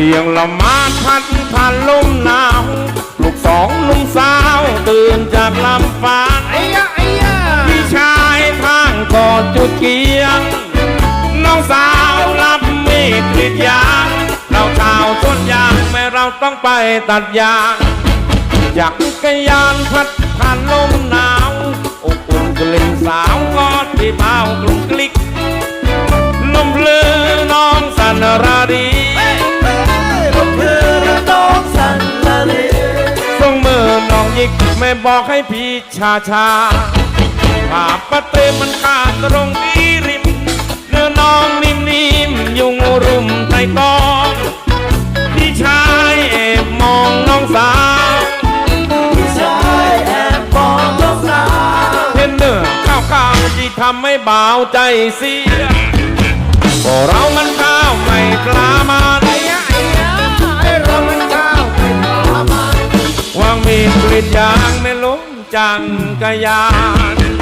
สียงละมาดพัดผ่านลมหนาว ลูกสองลุงสาวตื่นจากลำฟ้าไอ้ยะไอ้ยะพี่ชายทางกอดจุดเกียง น้องสาวรับมีดกรีดยางเราชาวสวนยางแม่เราต้องไปตัดยางจักรยานพัดผ่านลมหนาวอบอุ่นกลิ่นสาวกอดที่เบากลุ่มกลิกลมเพลือน้องสันราดี กไม่บอกให้พี่ชาชาภาพปะเตมันขาดตรงที่ริม เนื้อน้องนิ่มนิ่มๆยุงรุมไตตองพี่ชายเอบมองน้องสาวพี่ชายแอบมองน้องสาวเห็นเนื้อข้าวข้าวๆที่ทำให้บ่าวใจเสียก็เรามัน ดกรีดยางไม่ล้มจังกะยาน